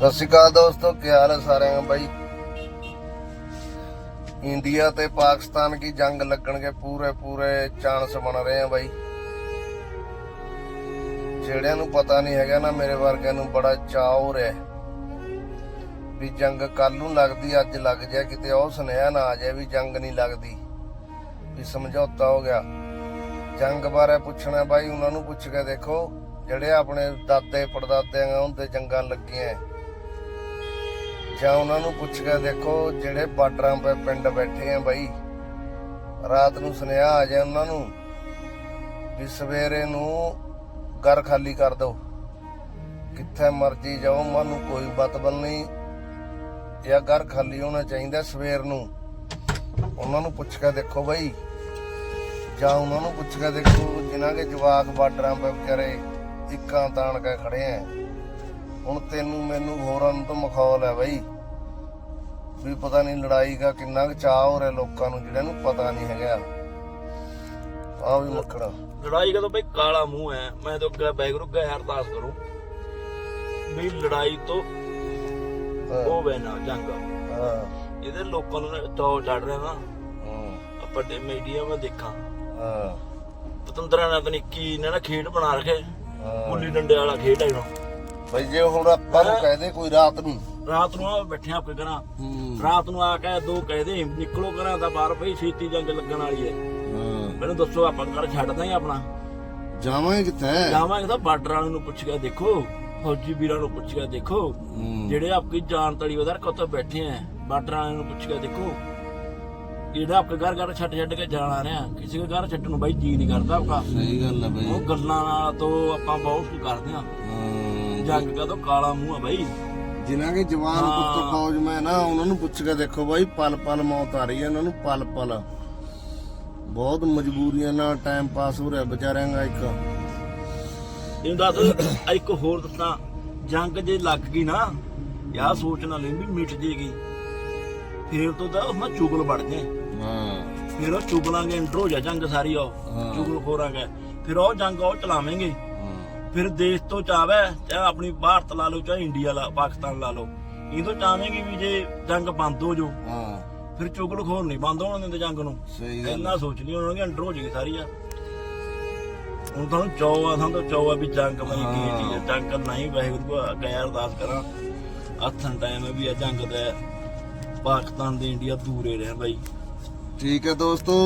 ਸਤਿ ਸ਼੍ਰੀ ਅਕਾਲ ਦੋਸਤੋ, ਕੀ ਹਾਲ ਹੈ ਸਾਰਿਆਂ ਦਾ ਬਾਈ? ਇੰਡੀਆ ਤੇ ਪਾਕਿਸਤਾਨ ਕੀ ਜੰਗ ਲੱਗਣਗੇ? ਪੂਰੇ ਪੂਰੇ ਚਾਂਸ ਬਣ ਰਹੇ ਆ ਬਾਈ। ਜਿਹੜਿਆਂ ਨੂੰ ਪਤਾ ਨਹੀਂ ਹੈਗਾ ਨਾ, ਮੇਰੇ ਵਰਗਿਆਂ ਨੂੰ ਬੜਾ ਚਾਅ ਹੋ ਰਿਹਾ। ਵੀ ਜੰਗ ਕੱਲ ਨੂੰ ਲੱਗਦੀ, ਅੱਜ ਲੱਗ ਜਾਏ, ਕਿਤੇ ਉਹ ਸੁਨੇਹਾ ਨਾ ਆ ਜਾਏ ਵੀ ਜੰਗ ਨਹੀਂ ਲੱਗਦੀ। ਵੀ ਸਮਝੌਤਾ ਹੋ ਗਿਆ। ਜੰਗ ਬਾਰੇ ਪੁੱਛਣਾ ਬਾਈ, ਉਹਨਾਂ ਨੂੰ ਪੁੱਛ ਕੇ ਦੇਖੋ। ਜਿਹੜੇ ਆਪਣੇ ਦਾਦੇ ਪੜਦਾਦਿਆਂ ਹੁੰਦੇ ਜੰਗਾਂ ਲੱਗੀਆਂ। ਜਾਂ ਉਹਨਾਂ ਨੂੰ ਪੁੱਛ ਕੇ ਦੇਖੋ ਜਿਹੜੇ ਬਾਰਡਰਾਂ 'ਤੇ ਪਿੰਡ ਬੈਠੇ ਆ ਬਾਈ। ਰਾਤ ਨੂੰ ਸੁਨੇਹਾ ਆ ਜਾਏ ਉਹਨਾਂ ਨੂੰ ਵੀ ਸਵੇਰੇ ਨੂੰ ਘਰ ਖਾਲੀ ਕਰ ਦਿਓ। ਕਿੱਥੇ ਮਰਜ਼ੀ ਜਾਓ, ਮਨ ਨੂੰ ਕੋਈ ਬਤਬਲ ਨਹੀਂ। ਜਾਂ ਘਰ ਖਾਲੀ ਹੋਣਾ ਚਾਹੀਦਾ ਸਵੇਰ ਨੂੰ। ਉਹਨਾਂ ਨੂੰ ਪੁੱਛ ਕੇ ਦੇਖੋ ਬਾਈ। ਜਾਂ ਉਹਨਾਂ ਨੂੰ ਪੁੱਛ ਕੇ ਦੇਖੋ ਜਿਨ੍ਹਾਂ ਦੇ ਜਵਾਕ ਬਾਰਡਰਾਂ 'ਤੇ ਵਿਚਾਰੇ ਇੱਕਾਂ ਤਾਣ ਕੇ ਖੜੇ ਆ। ਹੁਣ ਤੈਨੂੰ ਮੈਨੂੰ ਹੋਰਾਂ ਨੂੰ ਤਾਂ ਮਖੌਲ ਹੈ ਬਾਈ। ਵੀ ਪਤਾ ਨਹੀਂ ਲੜਾਈ ਦਾ ਕਿੰਨਾ ਕੁ ਚਾਹ ਹੋ ਰਿਹਾ ਲੋਕਾਂ ਨੂੰ ਜਿਹੜਿਆਂ ਨੂੰ ਪਤਾ ਨਹੀਂ ਹੈਗਾ। ਆ ਵੀ ਮੱਖੜਾ ਲੜਾਈ ਕਦੋਂ ਬਈ? ਕਾਲਾ ਮੂੰਹ ਹੈ। ਮੈਂ ਤਾਂ ਅੱਗੇ ਬੈਗਰੂ ਗਿਆ ਅਰਦਾਸ ਕਰੂੰ ਵੀ ਲੜਾਈ ਤੋਂ ਹੋਵੇ ਨਾ ਜੰਗ। ਹਾਂ। ਇਹਦੇ ਲੋਕਾਂ ਨੂੰ ਤੋ ਚੜ ਰਿਹਾ ਨਾ। ਹਾਂ, ਆਪਾਂ ਦੇ ਮੀਡੀਆ ਮੈਂ ਦੇਖਾਂ। ਹਾਂ। ਪਤੰਦਰਾਂ ਨੇ ਤਾਂ ਨਿੱਕੀ ਨੇ ਨਾ ਖੇਡ ਬਣਾ ਰੱਖੇ। ਹਾਂ। ਗੁੱਲੀ ਡੰਡੇ ਵਾਲਾ ਖੇਡ ਹੈ ਇਹਨੂੰ ਬਈ ਜੇ ਹੁਣ ਆਪਾਂ ਨੂੰ ਕਹਦੇ ਕੋਈ ਰਾਤ ਨੂੰ ਰਾਤ ਨੂੰ ਆ ਬੈਠੇ ਆਪੇ ਕਰਾਂ ਹੂੰ। ਰਾਤ ਨੂੰ ਆ ਕੇ ਦੋ ਕਹਦੇ ਨਿਕਲੋ ਘਰਾਂ ਦਾ ਬਾਹਰ ਭਈ ਛੇਤੀ ਜੰਗ ਲੱਗਣ ਵਾਲੀ ਹੈ। ਮੈਨੂੰ ਦੱਸੋ ਆਪਾਂ ਘਰ ਛੱਡਦਾ ਹੀ ਆਪਣਾ। ਜਾਵਾਂਗੇ ਕਿੱਥੇ? ਜਾਵਾਂਗੇ ਤਾਂ ਬਾਰਡਰ ਵਾਲਿਆਂ ਨੂੰ ਪੁੱਛ ਕੇ ਦੇਖੋ ਫੌਜੀ ਵੀਰਾਂ ਨੂੰ ਪੁੱਛ ਕੇ ਦੇਖੋ। ਜਿਹੜੇ ਆਪਕੀ ਜਾਨ ਤਲੀ ਵਧਰ ਕੋਤੋਂ ਬੈਠੇ ਆ। ਬਾਰਡਰ ਵਾਲਿਆਂ ਨੂੰ ਪੁੱਛ ਕੇ ਦੇਖੋ। ਜਿਹੜਾ ਆਪਕੇ ਘਰ ਘਰ ਛੱਡ ਛੱਡ ਕੇ ਜਾਣਾ ਰਿਹਾ ਕਿਸੇ ਦੇ ਘਰ ਛੱਡਣ ਨੂੰ ਬਾਈ ਜੀ ਨਹੀਂ ਕਰਦਾ ਆਪਕਾ। ਸਹੀ ਗੱਲ ਹੈ ਬਈ। ਉਹ ਗੱਲਾਂ ਨਾਲ ਤੋਂ ਆਪਾਂ ਬਹੁਤ ਕੁਝ ਕਰਦੇ ਆ। ਜੰਗ ਕਾ ਤਾਂ ਕਾਲਾ ਮੂੰਹ ਆ ਬਾਈ। ਜਿਨ੍ਹਾਂ ਕੇ ਜਵਾਨ। ਪੁੱਤ ਫੌਜ ਮੈਂ ਨਾ ਉਹਨਾਂ ਨੂੰ ਪੁੱਛ ਕੇ ਦੇਖੋ ਬਾਈ ਪਲ ਪਲ ਮੌਤ ਆ ਰਹੀ ਹੈ ਉਹਨਾਂ ਨੂੰ ਪਲ ਪਲ। ਬਹੁਤ ਮਜਬੂਰੀਆਂ ਨਾਲ ਟਾਈਮ ਪਾਸ ਹੋ ਰਿਹਾ ਵਿਚਾਰਿਆਂ ਦਾ ਇੱਕ। ਇਹਨੂੰ ਦੱਸ ਇੱਕ ਹੋਰ ਦੱਸਾਂ ਜੰਗ ਜੇ ਲੱਗ ਗਈ ਨਾ ਯਾ ਸੋਚ ਨਾ ਲੈ ਵੀ ਮਿਟ ਜੇਗੀ। ਫੇਰ ਤੋਂ ਤਾਂ ਉਹਨਾਂ ਚੁਗਲ ਵੜ ਗਏ। ਹਾਂ। ਫਿਰ ਉਹ ਚੁਗਲਾਂਗੇ ਇੰਟਰ ਹੋ ਜਾ ਜੰਗ ਸਾਰੀ ਉਹ। ਚੁਗਲ ਖੋਰਾਂਗੇ ਫਿਰ ਉਹ ਜੰਗ ਉਹ ਚਲਾਵਾਂਗੇ। ਫਿਰ ਦੇਸ਼ ਤੋਂ ਚਾਵੇ ਚਾਹੇ ਆਪਣੀ ਭਾਰਤ ਲਾ ਲਓ ਚਾਹੇ ਇੰਡੀਆ ਲਾ ਪਾਕਿਸਤਾਨ ਲਾ ਲਓ। ਇਹ ਤੋਂ ਚਾਹਵੇਂਗੇ ਵੀ ਜੇ ਜੰਗ ਬੰਦ ਹੋ ਜੋ ਹਾਂ। ਫਿਰ ਚੁਗਲ ਖੋਰ ਨਹੀਂ ਬੰਦ ਹੋਣ ਦਿੰਦੇ ਜੰਗ ਨੂੰ। ਸਹੀ ਗੱਲ ਇੰਨਾ ਸੋਚ ਲਈ ਉਹਨਾਂ ਦੀ ਅੰਡਰ ਹੋ ਜਾਏਗੀ ਸਾਰੀ ਆ। ਹੁਣ ਤੁਹਾਨੂੰ ਚੌ ਆ ਸਾਨੂੰ ਚੌ ਆ ਵੀ ਜੰਗ ਮਈ ਕੀ ਚੀਜ਼ ਹੈ ਜੰਗ ਨਹੀਂ ਵਾਹਿਗੁਰੂ ਅੱਗੇ ਅਰਦਾਸ ਕਰਾਂ। ਆਥਨ ਟਾਈਮ ਹੈ ਵੀ ਇਹ ਜੰਗ ਦਾ ਪਾਕਿਸਤਾਨ ਤੇ ਇੰਡੀਆ ਦੂਰੇ ਰਹਿ ਬਾਈ। ਠੀਕ ਹੈ ਦੋਸਤੋ।